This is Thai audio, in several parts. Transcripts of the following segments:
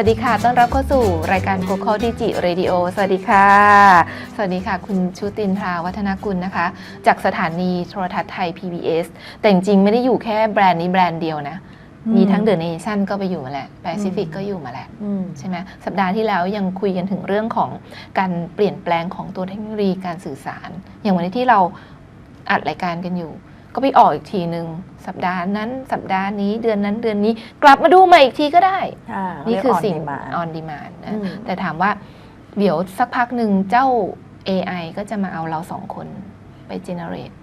วัสดีค่ะ ต้อนรับเข้าสู่รายการ Coco Digi Radio สวัสดีค่ะ สวัสดีค่ะ คุณชุตินทราวัฒนกุลนะคะ จากสถานีโทรทัศน์ไทย PBS แต่จริงๆไม่ได้อยู่แค่แบรนด์นี้แบรนด์เดียวนะอืมมีทั้ง The Nation ก็ไปอยู่มาแหละ Pacific อืมก็อยู่มาแหละอืมใช่ไหมสัปดาห์ที่แล้วยังคุยกันถึงเรื่องของการเปลี่ยนแปลงของตัวเทคโนโลยีการสื่อสาร อย่างวันนี้ที่เราอัดรายการกันอยู่ ก็ไปออกอีกทีหนึ่งสัปดาห์นั้นสัปดาห์นี้เดือนนั้นเดือนนี้กลับมาดูใหม่อีกทีก็ได้อ่านี่คือสิ่งเรียก on demand on demand นะอืมแต่ถามว่าเดี๋ยวสักพักหนึ่งเจ้า AI ก็จะมาเอาเราสองคนไป generate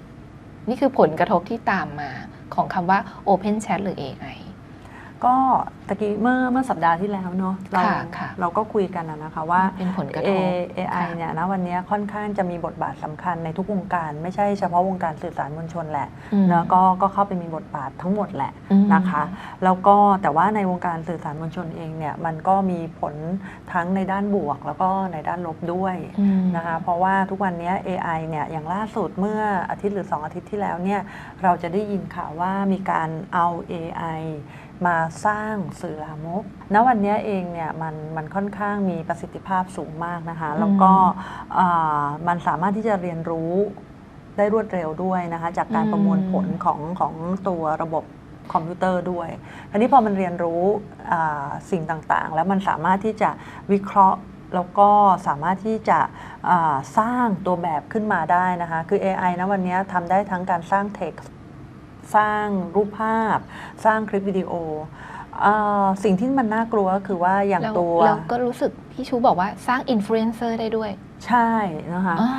นี่คือผลกระทบที่ตามมาของคำว่า Open Chat หรือ AI ก็ตะกี้เมื่อเมื่อสัปดาห์ที่แล้วเนาะเราค่ะค่ะเราก็คุยกันนะนะคะว่า เป็นผลกระท A บ AI ค่ะเนี่ยนะวันนี้ค่อนข้างจะมีบทบาทสำคัญในทุกวงการ ไม่ใช่เฉพาะวงการสื่อสารมวลชนแหละอืมเนอะก็ก็เข้าไปมีบทบาททั้งหมดแหละอืม นะคะ แล้วก็แต่ว่าในวงการสื่อสารมวลชนเองเนี่ยมันก็มีผลทั้งในด้านบวก แล้วก็ในด้านลบด้วยอืม นะคะเพราะว่าทุกวันนี้ AI เนี่ยอย่างล่าสุดเมื่ออาทิตย์หรือ 2 อาทิตย์ที่แล้วเนี่ยเราจะได้ยินข่าวว่ามีการเอา AI มาสร้างสื่อลามก ณ วันนี้เองเนี่ยมันมันค่อนข้างมีประสิทธิภาพสูงมากนะคะ แล้วก็อ่ามันสามารถที่จะเรียนรู้ได้รวดเร็วด้วยนะคะ จากการอืมประมวลผลของของตัวระบบคอมพิวเตอร์ด้วยทีนี้พอมันเรียนรู้อ่าสิ่งต่างๆ แล้วมันสามารถที่จะวิเคราะห์แล้วก็สามารถที่จะอ่าสร้างตัวแบบขึ้นมาได้นะคะ คือ AI นะวันนี้ทำได้ทั้งการสร้าง text สร้างรูปภาพ สร้างคลิปวิดีโออ่าสิ่งที่มันน่ากลัวก็คือว่าอย่างแล้วตัวเราก็รู้สึกพี่ชูบอกว่าสร้างอินฟลูเอนเซอร์ได้ด้วย ใช่นะคะอ่า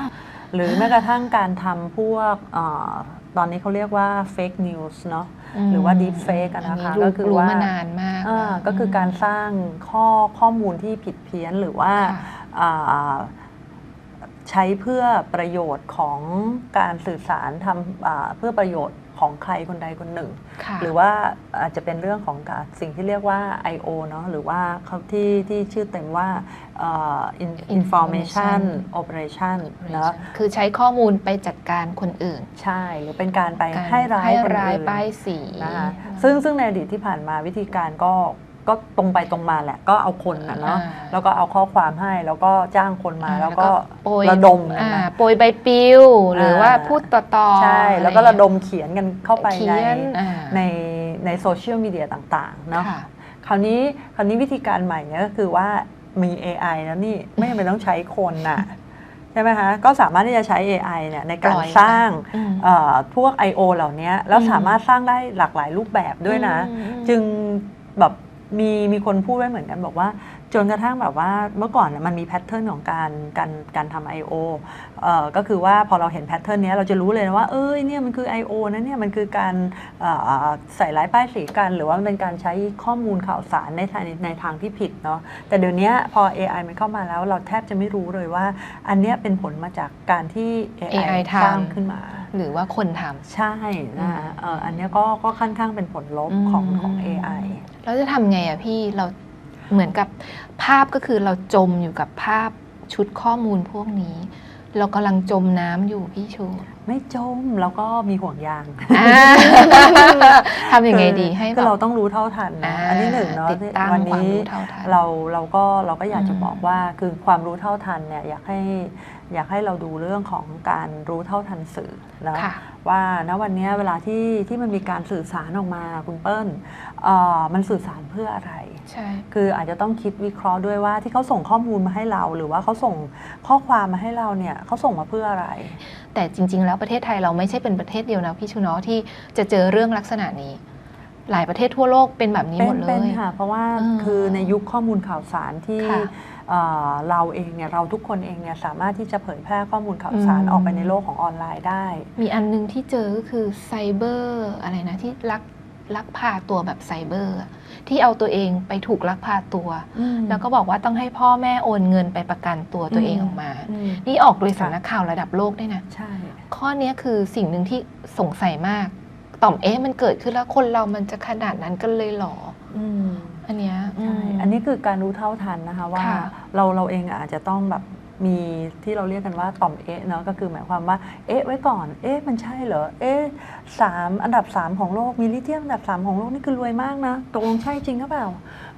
หรือแม้กระทั่งการทำพวกอาตอนนี้เขาเรียกว่า fake news เนาะหรือว่า deep fake อะนะคะอัรู้ก็คือรู้ว่ามานานมากอ่าก็คือการสร้างข้อข้อมูลที่ผิดเพี้ยนหรือว่าค่ะอ่า ใช้เพื่อประโยชน์ของการสื่อสารทำอ่าเพื่อประโยชน์ของใครคนใดคนหนึ่งค่ะหรือว่าอาจจะเป็นเรื่องของการสิ่งที่เรียกว่า I.O. เนาะหรือว่าเขาที่ที่ชื่อเต็มว่าอ่า in- information operation เนาะคือใช้ข้อมูลไปจัดการคนอื่น ใช่หรือเป็นการไปการให้ร้ายให้คนร้ายอื่นป้ายสีนะคะซึ่งซึ่งในอดีตที่ผ่านมาวิธีการก็ ก็ตรงไปตรงมาแหละ ก็เอาคนนะเนาะอ่าแล้วก็เอาข้อความให้แล้วก็จ้างคนมาอ่าแล้วก็โปรยระดมกันอ่ามาโปรยใบปลิวหรือว่าอ่าพูดต่อๆใช่แล้วก็อไระดมเขียนกันเข้าไปเขีในยนอ่าในในโซเชียลมีเดียต่างๆเนาะค่ะคราวนี้คราวนี้วิธีการใหม่เนี่ยก็คือว่ามี AI แล้วนี่ไม่จำเป็นต้องใช้คนน่ะใช่ไหมคะก็สามารถที่จะใช้ AI เนี่ยในกาปล่รอยสร้างอืมเอ่อพวก I.O. เหล่านี้แล้วอืมสามารถสร้างได้หลากหลายรูปแบบด้วยนะอืมจึงแบบ มีมีคนพูดไว้เหมือนกันบอกว่า จนกระทั่งแบบว่าเมื่อก่อนน่ะมันมีแพทเทิร์นของการการการทำ I.O. เอ่อก็คือว่าพอเราเห็นแพทเทิร์นนี้ยเราจะรู้เลยนะว่าเอ้ยเนี่ยมันคือ I.O. นะเนี่ยมันคือการเอ่อใส่ร้ายป้ายสีกัน หรือว่ามันเป็นการใช้ข้อมูลข่าวสารในทางในทางที่ผิดเนาะแต่เดี๋ยวนี้พอ AI มันเข้ามาแล้วเราแทบจะไม่รู้เลยว่า อันเนี้ยเป็นผลมาจากการที่ AI, AI ทำสร้างขึ้นมา หรือว่าคนทำใช่นะคะเอ่ออันเนี้ยก็ก็ค่อนข้างเป็นผลลบอืมของของ AI แล้วจะทำไงอะพี่เรา เหมือนกับภาพก็คือเราจมอยู่กับภาพชุดข้อมูลพวกนี้ เรากำลังจมน้ำอยู่พี่ชู ไม่จมแล้วก็มีห่วงยางอ่าทำยังไงดีให้คืแบอเราบต้องรู้เท่าทันนะอันที่หนึ่งเนาะติดตั้งวันความนี้รู้เท่าทันเราเราก็เราก็อยากจะอืมบอกว่าคือความรู้เท่าทันเนี่ยอยากให้อยากให้เราดูเรื่องของการรู้เท่าทันสื่อนะค่ะว่าณวันนี้เวลาที่ที่มันมีการสื่อสารออกมาคุณเปิ้ลเอ่อมันสื่อสารเพื่ออะไรใช่คืออาจจะต้องคิดวิเคราะห์ด้วยว่าที่เขาส่งข้อมูลมาให้เรา หรือว่าเขาส่งข้อความมาให้เราเนี่ยเขาส่งมาเพื่ออะไร แต่จริง ๆ แล้วประเทศไทยเราไม่ใช่เป็นประเทศเดียวนะพี่ชูเนาะที่จะเจอเรื่องลักษณะนี้หลายประเทศทั่วโลกเป็นแบบนี้เป็หมนดเลเป็นยค่ะเพราะว่าอืมคือในยุคข้อมูลข่าวสารที่ค่ะ เอ่อเราเองเนี่ยเราทุกคนเองเนี่ยสามารถที่จะเผยแพร่ข้อมูลข่าวสารอืมออกไปในโลกของออนไลน์ได้ มีอันนึงที่เจอก็คือไซเบอร์อะไรนะที่ลักลักพาตัวแบบไซเบอร์อะที่เอาตัวเองไปถูกลักพาตัว แล้วก็บอกว่าต้องให้พ่อแม่โอนเงินไปประกันตัวตัวเองออกมาอืมนี่ออกโดยสำนักข่าวระดับโลกด้วยนะใช่ข้อเนี้ยคือสิ่งหนึ่งที่สงสัยมาก ต่อมเอ๊ะมันเกิดขึ้นแล้วคนเรามันจะขนาดนั้นกันเลยเหรอ อืมอันเนี้ยใช่ม อันนี้คือการรู้เท่าทันนะคะว่าค่ะเราเราเองอาจจะต้องแบบมีที่เราเรียกกันว่าต่อมเอ๊ะเนาะก็คือหมายความว่าเอ๊ะไว้ก่อน เอ๊ะมันใช่เหรอเอ๊ะสามอันดับ3ของโลกมีลิเธียมอันดับ3ของโลกนี่คือรวยมากนะตกลงใช่จริงหรือเปล่า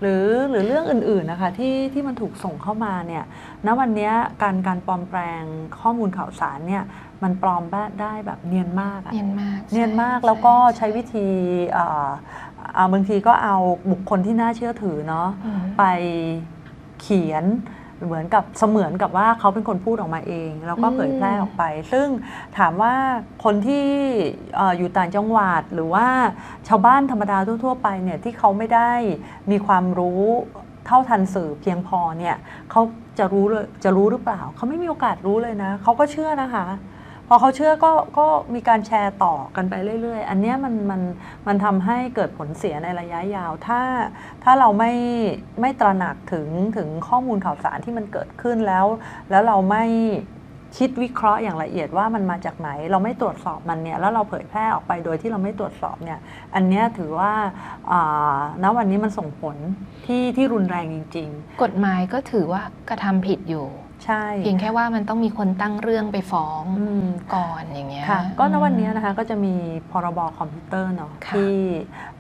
หรือหรือเรื่องอื่นๆนะคะที่ที่มันถูกส่งเข้ามาเนี่ยณวันเนี้ยการการปลอมแปลงข้อมูลข่าวสารเนี่ยมันปลอมได้แบบเนียนมากอะ เนียนมากเนียนมากใช่แล้วก็ช่ใช้วิธีเอ่อเอาบางทีก็เอาบุคคลที่น่าเชื่อถือเนาะอืมไปเขียนเหมือนกับเสมือนกับว่าเขาเป็นคนพูดออกมาเอง แล้วก็เผยแพร่ออกไป ซึ่งถามว่าคนที่เอ่ออยู่ต่างจังหวัดหรือว่าชาวบ้านธรรมดาทั่ว ๆ ไปเนี่ยที่เขาไม่ได้มีความรู้เท่าทันสื่อเพียงพอเนี่ยเขาจะรู้เลยจะรู้หรือเปล่า เขาไม่มีโอกาสรู้เลยนะ เขาก็เชื่อนะคะ พอเขาเชื่อก็ก็มีการแชร์ต่อกันไปเรื่อย ๆ อันเนี้ยมันมันมันทำให้เกิดผลเสียในระยะยาว ถ้าถ้าเราไม่ไม่ตระหนักถึงถึงข้อมูลข่าวสารที่มันเกิดขึ้นแล้ว แล้วเราไม่คิดวิเคราะห์อย่างละเอียดว่ามันมาจากไหน เราไม่ตรวจสอบมันเนี่ยแล้วเราเผยแพร่ออกไปโดยที่เราไม่ตรวจสอบเนี่ยอันเนี้ยถือว่าอ่าณวันนี้มันส่งผลที่ที่รุนแรงจริง ๆ กฎหมายก็ถือว่ากระทำผิดอยู่ ใช่เพียงแค่ว่ามันต้องมีคนตั้งเรื่องไปฟ้องอืมก่อนอย่างเงี้ยค่ะก็ณวันนี้อืมนะคะก็จะมีพรบคอมพิวเตอร์เนาะค่ะที่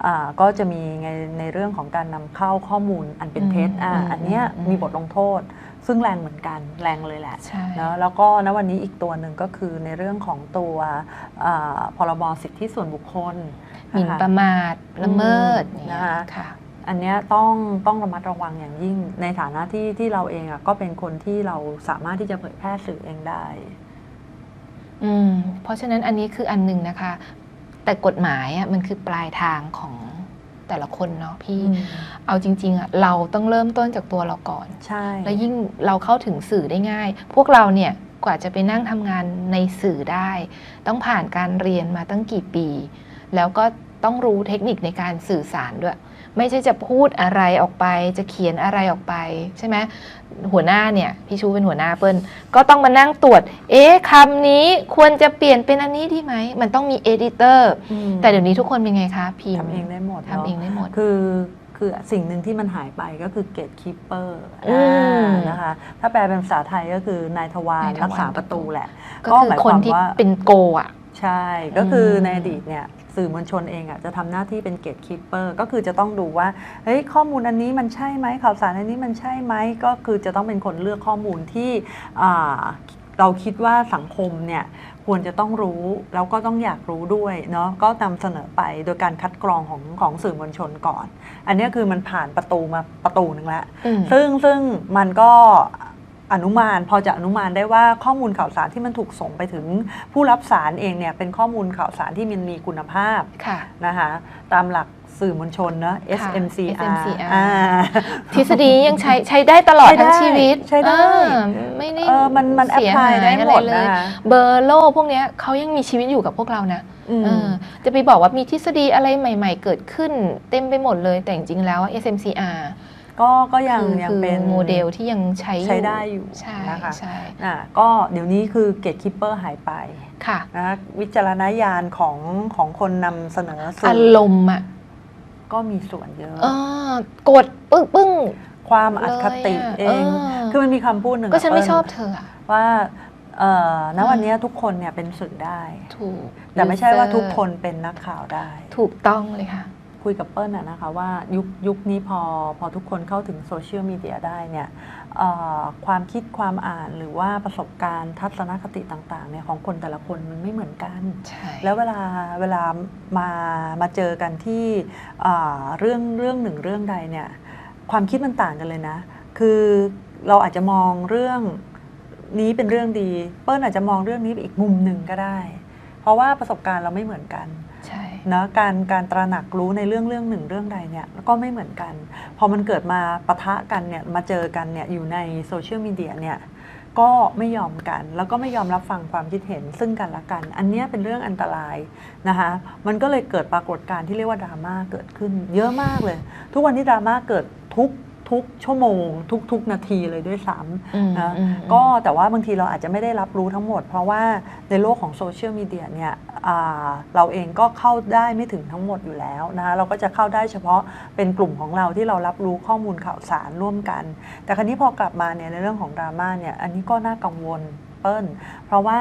อ่าก็จะมีในในเรื่องของการนำเข้าข้อมูลอันเป็นเท็จอ่าอืมอันเนี้ยอืมมีบทลงโทษ ซึ่งแรงเหมือนกันแรงเลยแหละใช่เนอะแล้วก็ณวันนี้อีกตัวหนึ่งก็คือในเรื่องของตัวอ่าพรบสิทธิส่วนบุคคลหมิ่นนะคะประมาทละเมิดอืมอย่างเงี้ยนะคะค่ะ อันเนี้ยต้องต้องระมัดระวังอย่างยิ่ง ในฐานะที่ที่เราเองอะก็เป็นคนที่เราสามารถที่จะเผยแพร่สื่อเองได้ อืม เพราะฉะนั้นอันนี้คืออันหนึ่งนะคะ แต่กฎหมายอะมันคือปลายทางของแต่ละคนเนาะพี่อืมเอาจริงๆอะเราต้องเริ่มต้นจากตัวเราก่อน ใช่ แล้วยิ่งเราเข้าถึงสื่อได้ง่าย พวกเราเนี่ยกว่าจะไปนั่งทำงานในสื่อได้ ต้องผ่านการเรียนมาตั้งกี่ปี แล้วก็ต้องรู้เทคนิคในการสื่อสารด้วย ไม่ใช่จะพูดอะไรออกไป จะเขียนอะไรออกไปใช่ไหมหัวหน้าเนี่ยพี่ชูเป็นหัวหน้าเปิ้ลก็ต้องมานั่งตรวจ เอ๊ะคำนี้ควรจะเปลี่ยนเป็นอันนี้ดีไหม มันต้องมีเอดิเตอร์อืมแต่เดี๋ยวนี้ทุกคนเป็นไงคะพิมพ์ทำเองได้หมดทำเองเนาะได้หมดคือคือสิ่งหนึ่งที่มันหายไปก็คือเกตคีเปอร์อืมนะคะ ถ้าแปลเป็นภาษาไทยก็คือนายทวารนายทวารรักษาประตูแหละ ก็ก็คือหมายคนความที่ว่าเป็นโกอะ ใช่ ก็คืออมในอดีตเนี่ย สื่อมวลชนเองอะจะทำหน้าที่เป็นเกตคีเปอร์ก็คือจะต้องดูว่าเฮ้ยข้อมูลอันนี้มันใช่ไหมข่าวสารอันนี้มันใช่ไหมก็คือจะต้องเป็นคนเลือกข้อมูลที่อ่าเราคิดว่าสังคมเนี่ยควรจะต้องรู้แล้วก็ต้องอยากรู้ด้วยเนาะก็นำเสนอไปโดยการคัดกรองของของสื่อมวลชนก่อน อันเนี้ยคือมันผ่านประตูมาประตูหนึ่งแล้วอืมซึ่งซึ่งมันก็ อนุมานพอจะอนุมานได้ว่าข้อมูลข่าวสารที่มันถูกส่งไปถึงผู้รับสารเองเนี่ยเป็นข้อมูลข่าวสารที่มันมีคุณภาพค่ะนะคะตามหลักสื่อมวลชนเนอะค่ะ SMCR SMCR อ่าทฤษฎียังใช้ใช้ได้ตลอดใช้ได้ทั้งชีวิต ใช้ได้เออไม่ได้เออมันมันแอพเสียพลาหายได้อะหมไรดเลนะยคะเบอร์โลกพวกเนี้ยเขายังมีชีวิตอยู่กับพวกเรานะอืมเออจะไปบอกว่ามีทฤษฎีอะไรใหม่ ๆ เกิดขึ้นเต็มไปหมดเลยแต่จริงๆแล้ว SMCR ก็ก็ยังคือยังคือเป็นโมเดลที่ยังใช้อยู่ใช้ได้อยู่ใช่นะคะใช่อะก็เดี๋ยวนี้คือเกตคิปเปอร์หายไปค่ะนะคะวิจารณญาณของของคนนำเสนอสื่อาอรมณ์อะก็มีส่วนเยอะเออกดปึ้งปึ้งความอคติเลยะเอง คือมันมีคำพูดหนึ่งก็ฉันไม่ะชอบเปิ้ลเธออะว่าเอ่อณอืมวันนี้ทุกคนเนี่ยเป็นสื่อได้ ถูก แต่ไม่ใช่ว่า user ทุกคนเป็นนักข่าวได้ ถูกต้องเลยค่ะ คุยกับเปิ้ลน่ะนะคะว่ายุคยุคนี้พอพอทุกคนเข้าถึงโซเชียลมีเดียได้เนี่ยเอ่อความคิดความอ่านหรือว่าประสบการณ์ทัศนคติต่างๆเนี่ยของคนแต่ละคนมันไม่เหมือนกันใช่แล้วเวลาเวลามามาเจอกันที่อ่าเรื่องเรื่องหนึ่งเรื่องใดเนี่ยความคิดมันต่างกันเลยนะ คือเราอาจจะมองเรื่องนี้เป็นเรื่องดี เปิ้ลอาจจะมองเรื่องนี้ไปอีกมุมหนึ่งก็ได้ เพราะว่าประสบการณ์เราไม่เหมือนกันใช่ นะการการตระหนักรู้ในเรื่องเรื่องหนึ่งเรื่องใดเนี่ยก็ไม่เหมือนกัน พอมันเกิดมาปะทะกันเนี่ยมาเจอกันเนี่ยอยู่ในโซเชียลมีเดียเนี่ยก็ไม่ยอมกัน แล้วก็ไม่ยอมรับฟังความคิดเห็นซึ่งกันและกัน อันนี้เป็นเรื่องอันตรายนะคะมันก็เลยเกิดปรากฏการณ์ที่เรียกว่าดราม่าเกิดขึ้น เยอะมากเลย ทุกวันนี้ดราม่าเกิดทุก ทุกๆชั่วโมง ทุกๆนาทีเลยด้วยซ้ำอืมนะอืมก็แต่ว่าบางทีเราอาจจะไม่ได้รับรู้ทั้งหมด เพราะว่าในโลกของโซเชียลมีเดียเนี่ยอ่าเราเองก็เข้าได้ไม่ถึงทั้งหมดอยู่แล้วนะคะเราก็จะเข้าได้เฉพาะเป็นกลุ่มของเราที่เรารับรู้ข้อมูลข่าวสารร่วมกัน แต่ครั้นี้พอกลับมาเนี่ยในเรื่องของดราม่าเนี่ยอันนี้ก็น่ากังวลเปิ้ลเพราะว่า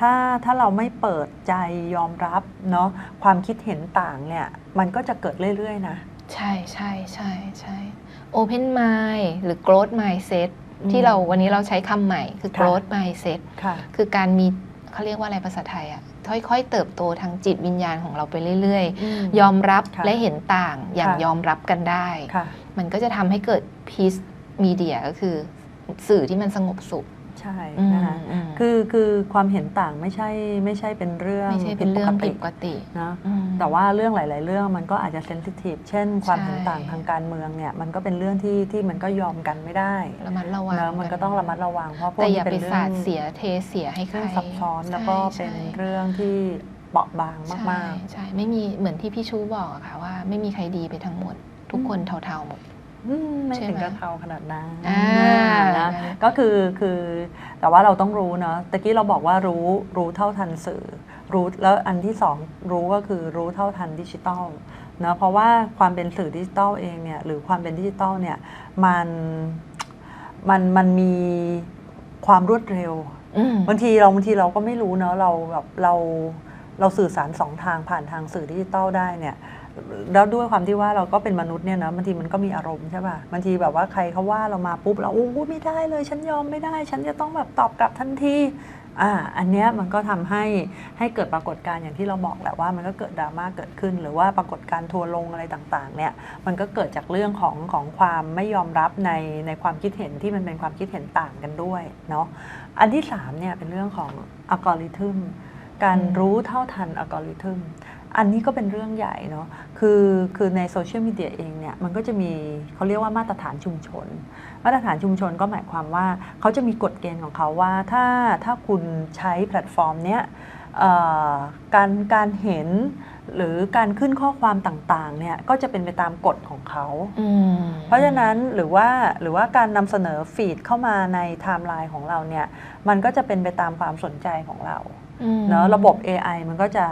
ถ้าถ้าเราไม่เปิดใจยอมรับเนาะความคิดเห็นต่างเนี่ยมันก็จะเกิดเรื่อยๆนะ ใช่ใช่ใช่ใช่ Open Mind หรือ Growth Mindset อืมที่เราวันนี้เราใช้คำใหม่คือค่ะ Growth Mindset ค่ะคือการมีเขาเรียกว่าอะไรภาษาไทยอะค่อยๆ เติบโตทางจิตวิญญาณของเราไปเรื่อยๆ ยอมรับค่ะและเห็นต่างอย่างค่ะยอมรับกันได้ค่ะมันก็จะทำให้เกิด peace media ก็คือสื่อที่มันสงบสุข ใช่อืมนะคะอืมคือคือความเห็นต่างไม่ใช่ไม่ใช่เป็นเรื่องไม่ใช่เป็นเรื่องผิดปกตินะอืมแต่ว่าเรื่องหลาย ๆ เรื่องมันก็อาจจะเซนซิทีฟเช่น ความใช่เห็นต่างทางการเมืองเนี่ยมันก็เป็นเรื่องที่ที่มันก็ยอมกันไม่ได้ระมัดระวังนะมันก็ต้องระมัดระวังเพราะพวกแต่อนี้ย่าเป็ไปนเรื่สาองดเสียเทเสียให้ใครเรื่องซับซ้อนแล้วก็ใช่เป็นใช่เรื่องที่เปราะบางใช่มากใช่ไม่มีเหมือนที่พี่ชูบอกอะค่ะว่าไม่มีใครดีไปทั้งหมด ทุกคนเท่าๆหมดๆอืม ไม่ใช่ถึงไหมกับเทาขนาดนั้นอ่านะก็คือคือแต่ว่าเราต้องรู้เนาะตะกี้เราบอกว่ารู้รู้เท่าทันสื่อ รู้แล้วอันที่สองรู้ก็คือรู้เท่าทันดิจิตอลเนะเพราะว่าความเป็นสื่อดิจิตอลเองเนี่ยหรือความเป็นดิจิตอลเนี่ยมันมันมันมีความรวดเร็วอืมบางทีเราบางทีเราก็ไม่รู้เนาะเราแบบเราเราสื่อสารสองทางผ่านทางสื่อดิจิตอลได้เนี่ย แล้วด้วยความที่ว่าเราก็เป็นมนุษย์เนี่ยนะบางทีมันก็มีอารมณ์ใช่ป่ะบางทีแบบว่าใครเขาว่าเรามาปุ๊บเราโอ้ไม่ได้เลย ฉันยอมไม่ได้ ฉันจะต้องแบบตอบกลับทันทีอ่าอันเนี้ยมันก็ทำให้ให้เกิดปรากฏการณ์อย่างที่เราบอกแหละว่ามันก็เกิดดราม่าเกิดขึ้น หรือว่าปรากฏการณ์ทัวร์ลงอะไรต่างๆเนี่ยมันก็เกิดจากเรื่องของของความไม่ยอมรับในในความคิดเห็นที่มันเป็นความคิดเห็นต่างกันด้วยเนาะอันที่3เนี่ยเป็นเรื่องของอัลกอริทึมการอืมรู้เท่าทันอัลกอริทึม อันนี้ก็เป็นเรื่องใหญ่เนาะ คือคือในโซเชียลมีเดียเองเนี่ยมันก็จะมีเขาเรียกว่ามาตรฐานชุมชน มาตรฐานชุมชนก็หมายความว่าเขาจะมีกฎเกณฑ์ของเขาว่าถ้าถ้าคุณใช้แพลตฟอร์มเนี้ยเอ่อการการเห็นหรือการขึ้นข้อความต่างๆเนี่ยก็จะเป็นไปตามกฎของเขาอืมเพราะฉะนั้นหรือว่าหรือว่าการนำเสนอฟีดเข้ามาในไทม์ไลน์ของเราเนี่ยมันก็จะเป็นไปตามความสนใจของเราอืมเนอะระบบ AI มันก็จะ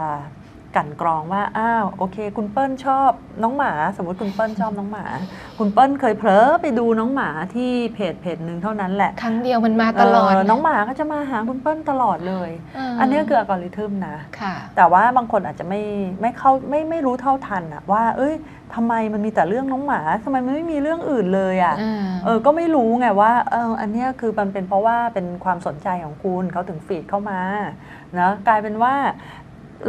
กลั่นกรองว่าอ้าวโอเค คุณเปิ้ลชอบน้องหมา สมมติคุณเปิ้ลชอบน้องหมา คุณเปิ้ลเคยเผลอไปดูน้องหมาที่เพจเพจหนึ่งเท่านั้นแหละ ครั้งเดียวมันมาตลอดเน้องหมาก็จะมาหาคุณเปิ้ลตลอดเลยเอันนี้คืออัลกอริทึมนะค่ะแต่ว่าบางคนอาจจะไม่ไม่เข้าไม่ไม่รู้เท่าทันอะว่า เอ้ยทำไมมันมีแต่เรื่องน้องหมาทำไมมันไม่มีเรื่องอื่นเลยอะอ่าเออก็ไม่รู้ไงว่าเอออันเนี้ยคือมันเป็นเพราะว่าเป็นความสนใจของคุณเขาถึงฟีดเข้ามานะกลายเป็นว่า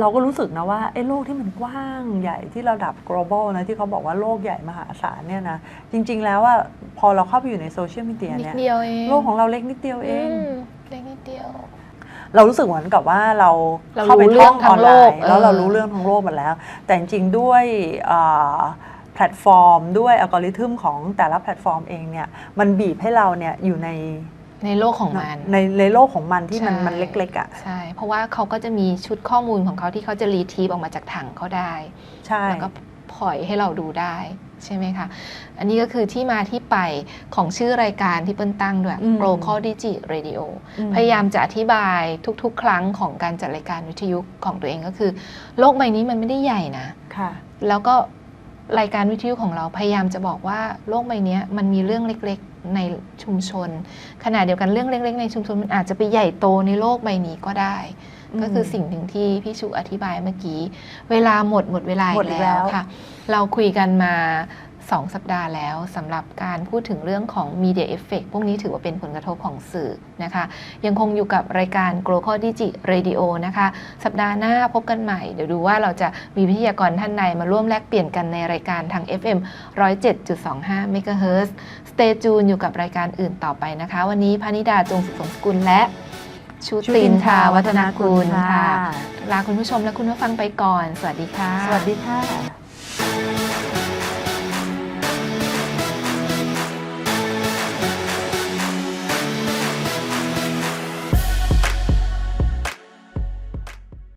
เราก็รู้สึกนะว่าไอ้โลกที่มันกว้างใหญ่ที่ระดับ global นะที่เขาบอกว่าโลกใหญ่มหาศาลเนี่ยนะจริง ๆ แล้วว่าพอเราเข้าไปอยู่ในโซเชียลมีเดียนิดเนี่ยเดียวเองโลกของเราเล็กนิดเดียวเองมเล็กนิดเดียว เรารู้สึกเหมือนกับว่าเราเราเข้าไปรู้เรื่ท่อองงทั้อองนโลไลกน์แล้วเราเออรู้เรื่องทั้งโลกหมดแล้ว แต่จริงๆด้วยอ่าแพลตฟอร์ม ด้วยอัลกอริทึมของแต่ละแพลตฟอร์มเองเนี่ยมันบีบให้เราเนี่ยอยู่ใน ในโลกของมันในในโลกของมันที่มันใช่มันเล็กๆอะใช่เพราะว่าเขาก็จะมีชุดข้อมูลของเขาที่เขาจะรีทีฟออกมาจากถังเขาได้ใช่แล้วก็ปล่อยให้เราดูได้ใช่ไหมคะ อันนี้ก็คือที่มาที่ไปของชื่อรายการที่เปิ้ลตั้งด้วยอืม Local Digi Radio อืมพยายามจะอธิบายทุก ๆ ครั้งของการจัดรายการวิทยุของตัวเองก็คือ โลกใบนี้มันไม่ได้ใหญ่นะค่ะแล้วก็ รายการวิทยุของเราพยายามจะบอกว่าโลกใบเนี้ยมันมีเรื่องเล็กๆในชุมชน ขณะเดียวกันเรื่องเล็ก ๆ ในชุมชนมันอาจจะไปใหญ่โตในโลกใบนี้ก็ได้อืมก็คือสิ่งหนึ่งที่พี่ชูอธิบายเมื่อกี้ เวลาหมดหมดเวลาหมอีดกแล้แล้ววค่ะ เราคุยกันมา 2 สัปดาห์แล้วสำหรับการพูดถึงเรื่องของ Media Effect พวกนี้ถือว่าเป็นผลกระทบของสื่อนะคะ ยังคงอยู่กับรายการ Global Digi Radio นะคะ สัปดาห์หน้าพบกันใหม่ เดี๋ยวดูว่าเราจะมีวิทยากรท่านใดมาร่วมแลกเปลี่ยนกันในรายการทาง FM 107.25 MHz Stay tuned อยู่กับรายการอื่นต่อไปนะคะ วันนี้พานิดาจงสุขสมสกุลและชูตินทาวัฒนากุลค่ะลาคุณผู้ชมและคุณผู้ฟังไปก่อน สวัสดีค่ะ สวัสดีค่ะ